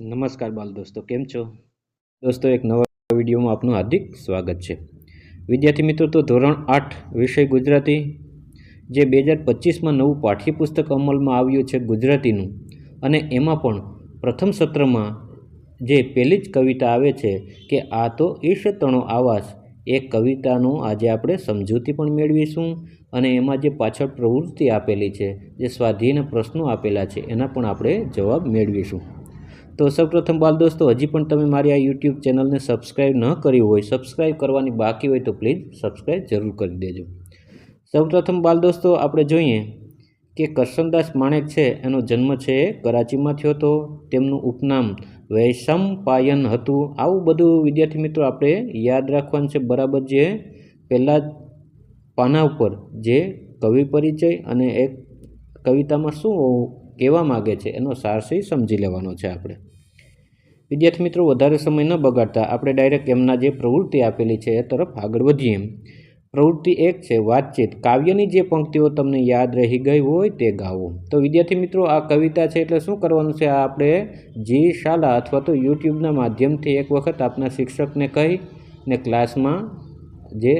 નમસ્કાર બાલ દોસ્તો, કેમ છો? દોસ્તો, એક નવા વિડીયોમાં આપનું હાર્દિક સ્વાગત છે. વિદ્યાર્થી મિત્રો, તો ધોરણ આઠ વિષય ગુજરાતી, જે બે હજાર પચીસમાં નવું પાઠ્યપુસ્તક અમલમાં આવ્યું છે ગુજરાતીનું, અને એમાં પણ પ્રથમ સત્રમાં જે પહેલી જ કવિતા આવે છે કે, આ તો ઈશ આવાસ એ કવિતાનું આજે આપણે સમજૂતી પણ મેળવીશું, અને એમાં જે પાછળ પ્રવૃત્તિ આપેલી છે, જે સ્વાધ્યાયના પ્રશ્નો આપેલા છે, એના પણ આપણે જવાબ મેળવીશું. તો સૌપ્રથમ બાલ દોસ્તો, હજી પણ તમે મારી આ યુટ્યુબ ચેનલને સબસ્ક્રાઈબ ન કરી હોય સબસ્ક્રાઈબ કરવાની બાકી હોય તો પ્લીઝ સબસ્ક્રાઈબ જરૂર કરી દેજો. સૌપ્રથમ બાલ દોસ્તો, આપણે જોઈએ કે કરશનદાસ માણેક છે, એનો જન્મ છે કરાચીમાં થયો હતો. તેમનું ઉપનામ વૈષમ પાયન હતું. આવું બધું વિદ્યાર્થી મિત્રો આપણે યાદ રાખવાનું છે બરાબર જે પહેલાં પાના ઉપર જે કવિ પરિચય અને એક કવિતામાં શું કહેવા માગે છે એનો સારસી સમજી લેવાનો છે આપણે. વિદ્યાર્થી મિત્રો, વધારે સમય ન બગાડતા આપણે ડાયરેક્ટ એમના જે પ્રવૃત્તિ આપેલી છે એ તરફ આગળ વધીએ. પ્રવૃત્તિ એક છે વાતચીત. કાવ્યની જે પંક્તિઓ તમને યાદ રહી ગઈ હોય તે ગાવો તો વિદ્યાર્થી મિત્રો, આ કવિતા છે એટલે શું કરવાનું છે? આ આપણે જી શાલા અથવા તો યુટ્યુબના માધ્યમથી એક વખત આપના શિક્ષકને કહી ને ક્લાસમાં જે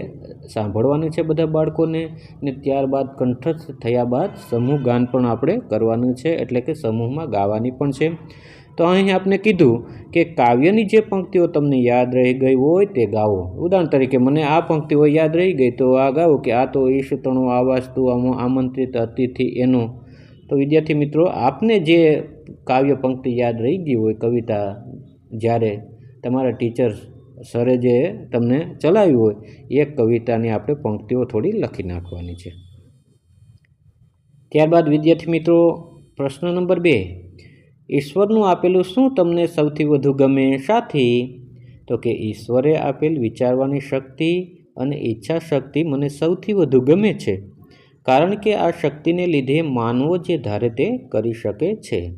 સાંભળવાની છે બધા બાળકોને ને ત્યારબાદ કંઠસ્થ થયા બાદ સમૂહ ગાન પણ આપણે કરવાનું છે. એટલે કે સમૂહમાં ગાવાની પણ છે. તો અહીં આપણે કીધું કે કાવ્યની જે પંક્તિઓ તમને યાદ રહી ગઈ હોય તે ગાવો ઉદાહરણ તરીકે, મને આ પંક્તિઓ યાદ રહી ગઈ, તો આ ગાવો કે આ તો ઈશ તણો આવાસ તું આમંત્રિત અતિથિ એનો. તો વિદ્યાર્થી મિત્રો, આપને જે કાવ્ય પંક્તિ યાદ રહી ગઈ હોય કવિતા, જ્યારે તમારા ટીચર સરે જે તમને ચલાવ્યું હોય, એ કવિતાની આપણે પંક્તિઓ થોડી લખી નાખવાની છે. ત્યારબાદ વિદ્યાર્થી મિત્રો, પ્રશ્ન નંબર બે. ઈશ્વરનું આપેલું શું તમને સૌથી વધુ ગમે સાથી? તો કે ઈશ્વરે આપેલ વિચારવાની શક્તિ અને ઈચ્છા શક્તિ મને સૌથી વધુ ગમે છે. કારણ કે આ શક્તિને લીધે માનવો જે ધારે તે કરી શકે છે.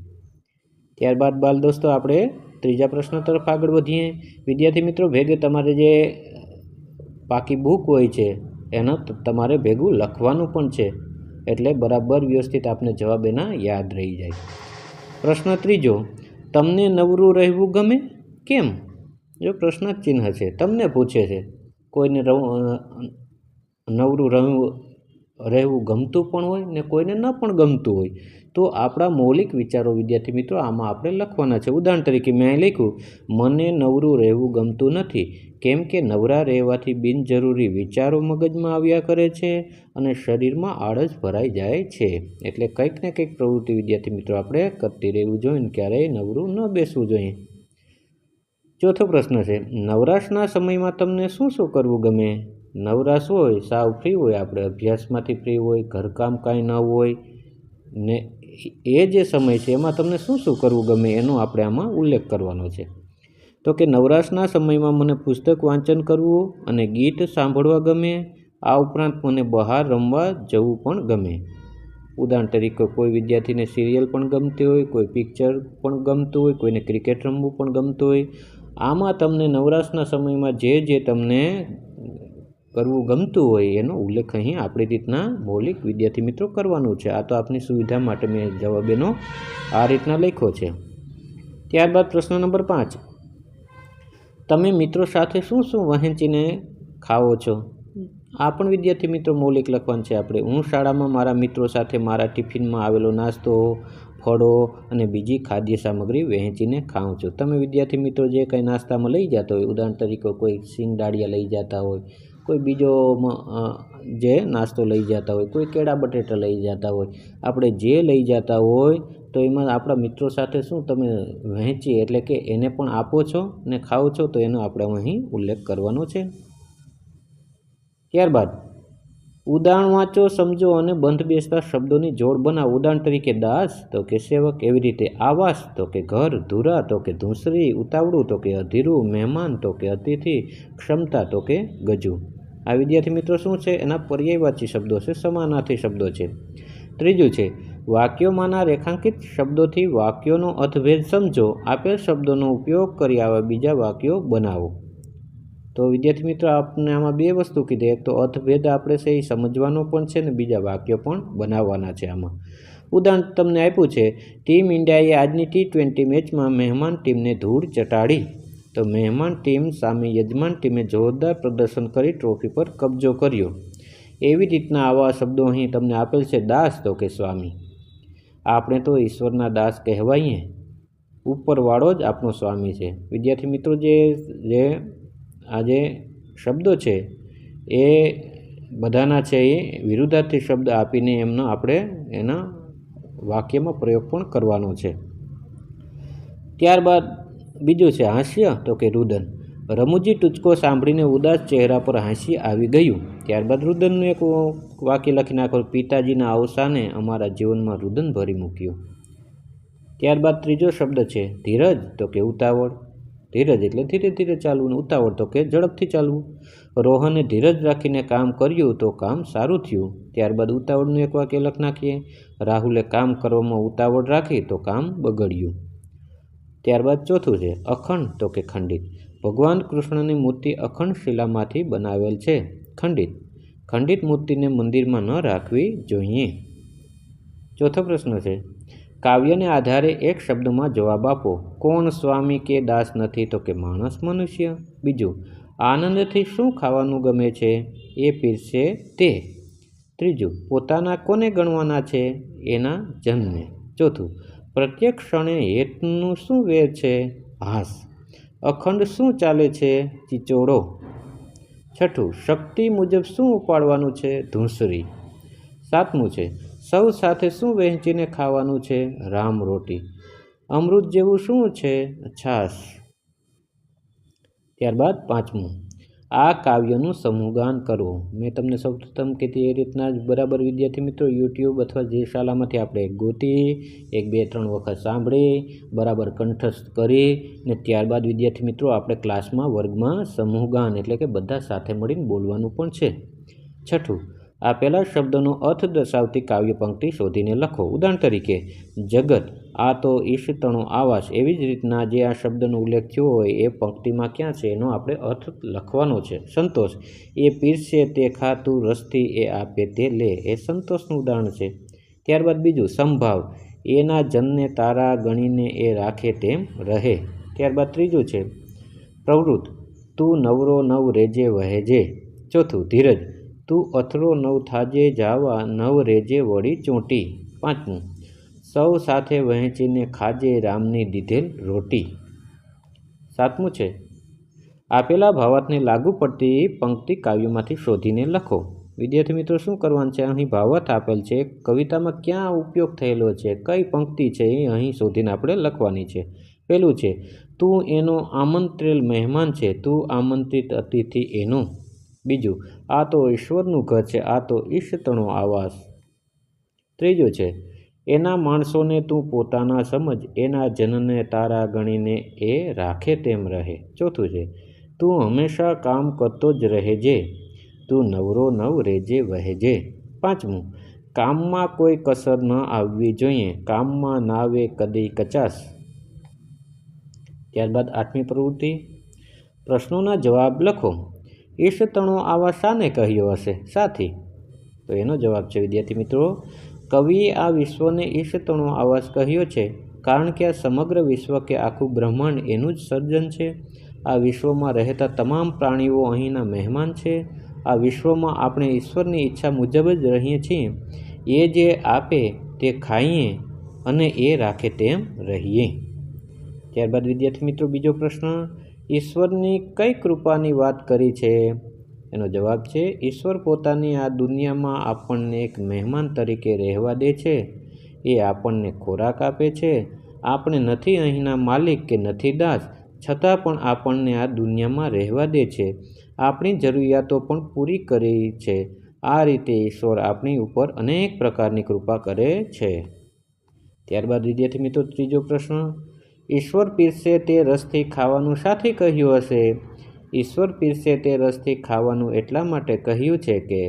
ત્યારબાદ બાલ દોસ્તો આપણે ત્રીજા પ્રશ્ન તરફ આગળ વધીએ. વિદ્યાર્થી મિત્રો, ભેગે તમારે જે પાકી બુક હોય છે, એનો તમારે ભેગું લખવાનું પણ છે. એટલે બરાબર વ્યવસ્થિત આપને જવાબ એના યાદ રહી જાય. પ્રશ્ન ત્રીજો, તમને નવરું રહેવું ગમે? કેમ? જો પ્રશ્ન ચિહ્ન છે, તમને પૂછે છે, કોઈને નવરું રહેવું રહેવું ગમતું પણ હોય ને કોઈને ન પણ ગમતું હોય, તો આપણા મૌલિક વિચારો વિદ્યાર્થી મિત્રો આમાં આપણે લખવાના છે. ઉદાહરણ તરીકે મેં લખ્યું, મને નવરું રહેવું ગમતું નથી, કેમ કે નવરા રહેવાથી બિનજરૂરી વિચારો મગજમાં આવ્યા કરે છે અને શરીરમાં આળસ ભરાઈ જાય છે. એટલે કંઈક ને કંઈક પ્રવૃત્તિ વિદ્યાર્થી મિત્રો આપણે કરતી રહેવું જોઈએ ને ક્યારેય નવરું ન બેસવું જોઈએ. ચોથો પ્રશ્ન છે, નવરાશના સમયમાં તમને શું શું કરવું ગમે? નવરાશ હોય, સાવ ફ્રી હોય, આપણે અભ્યાસમાંથી ફ્રી હોય, ઘરકામ કાંઈ ન હોય, ને એ જે સમય છે, એમાં તમને શું શું કરવું ગમે એનો આપણે આમાં ઉલ્લેખ કરવાનો છે. તો કે નવરાશના સમયમાં મને પુસ્તક વાંચન કરવું અને ગીત સાંભળવા ગમે, આ ઉપરાંત મને બહાર રમવા જવું પણ ગમે. ઉદાહરણ તરીકે કોઈ વિદ્યાર્થીને સિરિયલ પણ ગમતી હોય, કોઈ પિક્ચર પણ ગમતું હોય, કોઈને ક્રિકેટ રમવું પણ ગમતું હોય, આમાં તમને નવરાશના સમયમાં જે જે તમને કરવું ગમતું હોય એનો ઉલ્લેખ અહીં આપણી રીતના મૌલિક વિદ્યાર્થી મિત્રો કરવાનું છે. આ તો આપની સુવિધા માટે મેં જવાબ એનો આ રીતના લખ્યો છે. ત્યારબાદ પ્રશ્ન નંબર પાંચ. તમે મિત્રો સાથે શું શું વહેંચીને ખાઓ છો? આ પણ વિદ્યાર્થી મિત્રો મૌલિક લખવાનું છે આપણે. હું શાળામાં મારા મિત્રો સાથે મારા ટિફિનમાં આવેલો નાસ્તો, ફળો અને બીજી ખાદ્ય સામગ્રી વહેંચીને ખાઉં છું. તમે વિદ્યાર્થી મિત્રો જે કંઈ નાસ્તામાં લઈ જતા હોય, ઉદાહરણ તરીકે કોઈ સિંગ દાળિયા લઈ જતા હોય કોઈ બીજો જે નાસ્તો લઈ જતા હોય, કોઈ કેળા બટેટા લઈ જતા હોય, આપણે જે લઈ જતા હોય, તો એમાં આપણા મિત્રો સાથે શું તમે વહેંચી એટલે કે એને પણ આપો છો ને ખાઓ છો, તો એનો આપણે અહીં ઉલ્લેખ કરવાનો છે. ત્યારબાદ, ઉદાહરણ વાંચો, સમજો અને બંધ બેસતા શબ્દોની જોડ બનાવો. ઉદાહરણ તરીકે, દાસ, તો કે સેવક. એવી રીતે, આવાસ, તો કે ઘર. ધુરા, તો કે ધૂંસરી. ઉતાવળું, તો કે અધીરું. મહેમાન, તો કે અતિથિ. ક્ષમતા, તો કે ગજુ. આ વિદ્યાર્થી મિત્રો શું છે? એના પર્યાયવાચી શબ્દો છે, સમાનાર્થી શબ્દો છે. ત્રીજું છે, વાક્યોમાંના રેખાંકિત શબ્દોથી વાક્યોનો અર્થભેદ સમજો, આપેલ શબ્દોનો ઉપયોગ કરી આવા બીજા વાક્યો બનાવો. તો વિદ્યાર્થી મિત્રો, આપને આમાં બે વસ્તુ કીધી. એક તો અર્થભેદ આપણે છે એ સમજવાનો પણ છે ને બીજા વાક્યો પણ બનાવવાના છે આમાં. ઉદાહરણ તમને આપ્યું છે, ટીમ ઇન્ડિયાએ આજની ટી ટ્વેન્ટી મેચમાં મહેમાન ટીમને ધૂળ ચટાડી. તો મહેમાન ટીમ સામે યજમાન ટીમે જોરદાર પ્રદર્શન કરી ટ્રોફી પર કબજો કર્યો. એવી રીતના આવા શબ્દો અહીં તમને આપેલ છે, દાસ તો કે સ્વામી. આપણે તો ઈશ્વરના દાસ કહેવાઈએ. ઉપરવાળો જ આપણો સ્વામી છે. વિદ્યાર્થી મિત્રો, જે જે આ જે શબ્દો છે, એ બધાના છે એ વિરુદ્ધાર્થી શબ્દ આપીને એમનો આપણે એના વાક્યમાં પ્રયોગ પણ કરવાનો છે. ત્યારબાદ બીજું છે હાસ્ય? તો કે રુદન. રમૂજી ટૂચકો સાંભળીને ઉદાસ ચહેરા પર હાસ્ય આવી ગયું. ત્યારબાદ રુદનનું એક વાક્ય લખી નાખો, પિતાજીના અવસાને અમારા જીવનમાં રુદન ભરી મૂક્યું. ત્યારબાદ ત્રીજો શબ્દ છે, ધીરજ. તો કે, ઉતાવળ. ધીરજ એટલે ધીરે ધીરે ચાલવું ઉતાવળ તો કે, ઝડપથી ચાલવું. રોહને ધીરજ રાખીને કામ કર્યું તો કામ સારું થયું. ત્યારબાદ ઉતાવળનું એક વાક્ય લખ નાખીએ, રાહુલે કામ કરવામાં ઉતાવળ રાખી તો કામ બગડ્યું. ત્યારબાદ ચોથું છે, અખંડ, તો કે ખંડિત. ભગવાન કૃષ્ણની મૂર્તિ અખંડ શિલામાંથી બનાવેલ છે, ખંડિત. ખંડિત મૂર્તિને મંદિરમાં ન રાખવી જોઈએ. ચોથો પ્રશ્ન છે, કાવ્યને આધારે એક શબ્દમાં જવાબ આપો. કોણ સ્વામી કે દાસ નથી, તો કે માણસ મનુષ્ય? બીજું, આનંદથી શું ખાવાનું ગમે છે? એ પીરશે તે. ત્રીજું, પોતાના કોને ગણવાના છે? એના જન્મને ચોથું પ્રત્યેક ક્ષણે હેતનું શું વેર છે? હાસ. અખંડ શું ચાલે છે? ચિચોડો છઠ્ઠું, શક્તિ મુજબ શું ઉપાડવાનું છે? ધૂંસરી. સાતમું છે, સૌ સાથે શું વહેંચીને ખાવાનું છે? રામ રોટી. અમૃત જેવું શું છે? છાશ. ત્યારબાદ પાંચમું. આ કાવ્યનું સમૂહગાન કરવું મેં તમને સૌપ્રથમ કીધી એ રીતના જ બરાબર વિદ્યાર્થી મિત્રો યુટ્યુબ અથવા જે શાળામાંથી આપણે ગોતી, એક, બે, ત્રણ વખત સાંભળી, બરાબર કંઠસ્થ કરી ને ત્યારબાદ વિદ્યાર્થી મિત્રો આપણે ક્લાસમાં વર્ગમાં સમૂહગાન એટલે કે બધા સાથે મળીને બોલવાનું પણ છે. છઠ્ઠું આપેલા શબ્દનો અર્થ દર્શાવતી કાવ્ય પંક્તિ શોધીને લખો. ઉદાહરણ તરીકે, જગત, આ તો ઈશતણો આવાસ. એવી જ રીતના જે આ શબ્દનો ઉલ્લેખ થયો હોય એ પંક્તિમાં ક્યાં છે એનો આપણે અર્થ લખવાનો છે. સંતોષ, એ પીરસે તે ખાતું રસથી એ આપે તે લે. એ સંતોષનું ઉદાહરણ છે. ત્યારબાદ બીજું, સંભાવ, એના જનને તારા ગણીને એ રાખે તેમ રહે. ત્યારબાદ ત્રીજું છે, પ્રવૃત્ત, તું નવરો નવ રેજે વહેજે. ચોથું, ધીરજ તું અથડો નવ થાજે જાવા, નવ રેજે વળી ચોંટી. પાંચમું, સૌ સાથે વહેંચીને ખાજે રામની દીધેલ રોટી. સાતમું છે, આપેલા ભાવાર્થને લાગુ પડતી પંક્તિ કાવ્યમાંથી શોધીને લખો. વિદ્યાર્થી મિત્રો, શું કરવાનું છે? અહીં ભાવાર્થ આપેલ છે, કવિતામાં ક્યાં ઉપયોગ થયેલો છે, કઈ પંક્તિ છે એ અહીં શોધીને આપણે લખવાની છે. પેલું છે, તું એનો આમંત્રેલ મહેમાન છે, તું આમંત્રિત અતિથિ એનો. બીજું, આ તો ઈશ્વરનું ઘર છે, આ તો ઈષ્ટનો આવાસ. ત્રીજું છે, એના માણસોને તું પોતાના સમજ, એના જનને તારા ગણીને એ રાખે તેમ રહે. ચોથું છે, તું હંમેશા કામ કરતો જ રહેજે તું નવરો નવ રહેજે વહેજે પાંચમું, કામમાં કોઈ કસર ન આવવી જોઈએ, કામમાં નાવે કદી કચાસ ત્યારબાદ આઠમી પ્રવૃત્તિ, પ્રશ્નોના જવાબ લખો. ઈશતણો આવા સાને કહ્યો હશે? સાથી, તો એનો જવાબ છે, વિદ્યાર્થી મિત્રો, કવિએ આ વિશ્વને ઈષ્ટતણો આવાસ કહ્યો છે, કારણ કે આ સમગ્ર વિશ્વ કે આખું બ્રહ્માંડ એનું જ સર્જન છે. આ વિશ્વમાં રહેતા તમામ પ્રાણીઓ અહીંના મહેમાન છે. આ વિશ્વમાં આપણે ઈશ્વરની ઈચ્છા મુજબ જ રહીએ છીએ. એ જે આપે તે ખાઈએ અને એ રાખે તેમ રહીએ. ત્યારબાદ વિદ્યાર્થી મિત્રો, બીજો પ્રશ્ન ઈશ્વરની કઈ કૃપાની વાત કરી છે? એનો જવાબ છે, ઈશ્વર પોતાની આ દુનિયામાં આપણને એક મહેમાન તરીકે રહેવા દે છે. એ આપણને ખોરાક આપે છે. આપણે નથી અહીંના માલિક કે નથી દાસ, છતાં પણ આપણને આ દુનિયામાં રહેવા દે છે. આપણી જરૂરિયાતો પણ પૂરી કરી છે. આ રીતે ઈશ્વર આપણી ઉપર અનેક પ્રકારની કૃપા કરે છે. ત્યારબાદ વિદ્યાર્થી મિત્રો, ત્રીજો પ્રશ્ન ઈશ્વર પીરસે તે રસથી ખાવાનું સાથે કહ્યું હશે. ઈશ્વર પીરસે તે રસથી ખાવાનું એટલા માટે કહ્યું છે કે,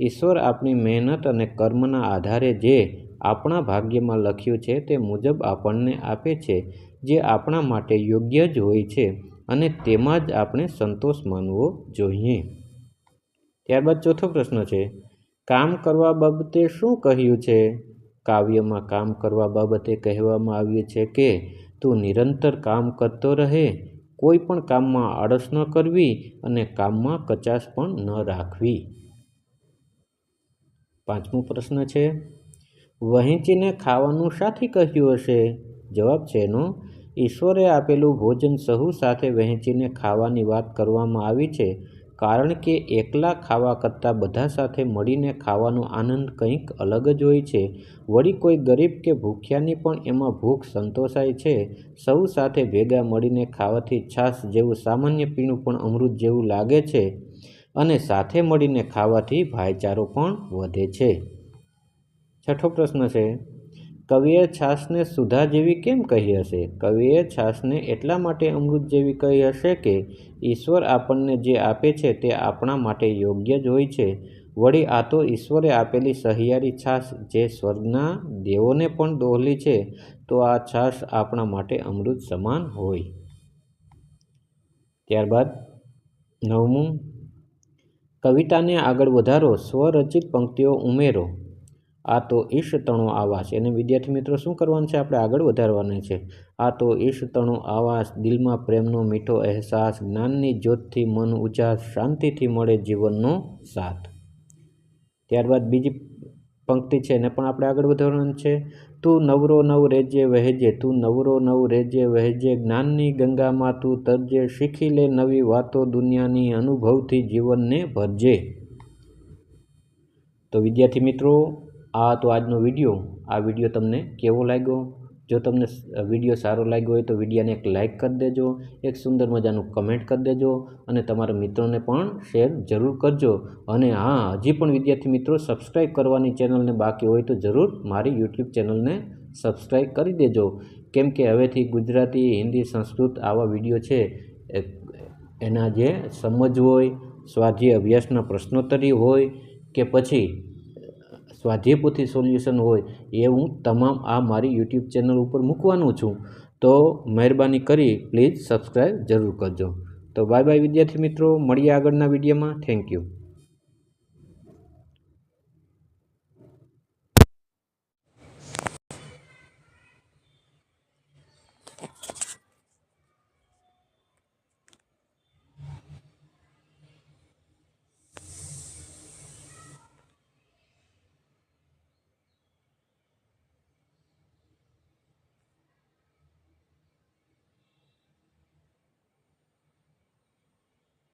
ઈશ્વર આપણી મહેનત અને કર્મના આધારે જે આપણા ભાગ્યમાં લખ્યું છે તે મુજબ આપણને આપે છે, જે આપણા માટે યોગ્ય જ હોય છે અને તેમાં જ આપણે સંતોષ માનવો જોઈએ. ત્યારબાદ ચોથો પ્રશ્ન છે, કામ કરવા બાબતે શું કહ્યું છે? કાવ્યમાં કામ કરવા બાબતે કહેવામાં આવ્યું છે કે તું નિરંતર કામ કરતો રહે, કોઈ પણ કામમાં આળસ ન કરવી અને કામમાં કચાશ પણ ન રાખવી. પાંચમો પ્રશ્ન છે, વહેંચીને ખાવાનું શાથી કહ્યું હશે? જવાબ છે એનો ઈશ્વરે આપેલું ભોજન સહુ સાથે વહેંચીને ખાવાની વાત કરવામાં આવી છે. કારણ કે એકલા ખાવા કરતાં બધા સાથે મળીને ખાવાનો આનંદ કંઈક અલગ જ હોય છે. વળી કોઈ ગરીબ કે ભૂખ્યાની પણ એમાં ભૂખ સંતોષાય છે. સૌ સાથે ભેગા મળીને ખાવાથી છાશ જેવું સામાન્ય પીણું પણ અમૃત જેવું લાગે છે અને સાથે મળીને ખાવાથી ભાઈચારો પણ વધે છે. છઠ્ઠો પ્રશ્ન છે કવિએ છાશને સુધા જેવી કેમ કહી હશે? કવિએ છાશને એટલા માટે અમૃત જેવી કહી હશે કે, ઈશ્વર આપણને જે આપે છે તે આપણા માટે યોગ્ય જ હોય છે. વળી આ તો ઈશ્વરે આપેલી સહિયારી છાશ જે સ્વર્ગના દેવોને પણ દોહલી છે, તો આ છાશ આપણા માટે અમૃત સમાન હોય. ત્યારબાદ નવમું. કવિતાને આગળ વધારો, સ્વરચિત પંક્તિઓ ઉમેરો. આ તો ઈશ તણો આવાસ એને વિદ્યાર્થી મિત્રો, શું કરવાનું છે? આપણે આગળ વધારવાના છે. આ તો ઈશ તણો આવાસ, દિલમાં પ્રેમનો મીઠો અહેસાસ, જ્ઞાનની જ્યોતથી મન ઉજાસ શાંતિથી મળે જીવનનો સાથ. ત્યારબાદ બીજી પંક્તિ છે, એને પણ આપણે આગળ વધારવાનું છે. તું નવરો નવ રેજે વહેજે, તું નવરો નવ રેજે વહેજે, જ્ઞાનની ગંગામાં તું તરજે, શીખી લે નવી વાતો દુનિયાની, અનુભવથી જીવનને ભરજે. તો વિદ્યાર્થી મિત્રો આ તો આજનો વીડિયો. આ વીડિયો તમને કેવો લાગ્યો? જો તમને વીડિયો સારો લાગ્યો હોય તો વિડીયોને એક લાઇક કરી દેજો, એક સુંદર મજાનું કમેન્ટ કરી દેજો અને તમારા મિત્રોને પણ શેર જરૂર કરજો. અને હા, હજી પણ વિદ્યાર્થી મિત્રો સબસ્ક્રાઈબ કરવાની ચેનલને બાકી હોય તો જરૂર મારી યુટ્યુબ ચેનલને સબસ્ક્રાઈબ કરી દેજો. કેમ કે હવેથી ગુજરાતી, હિન્દી, સંસ્કૃત આવા વીડિયો છે. એના જે સમજ હોય, સ્વાધ્યાય અભ્યાસના પ્રશ્નોત્તરી હોય કે પછી સ્વાધ્યાય પોથી સોલ્યુશન હોય એ હું તમામ આ મારી યુટ્યુબ ચેનલ ઉપર મૂકવાનું છું. તો મહેરબાની કરી પ્લીઝ સબસ્ક્રાઈબ જરૂર કરજો. તો બાય બાય વિદ્યાર્થી મિત્રો, મળીએ આગળના વિડીયોમાં. Thank you.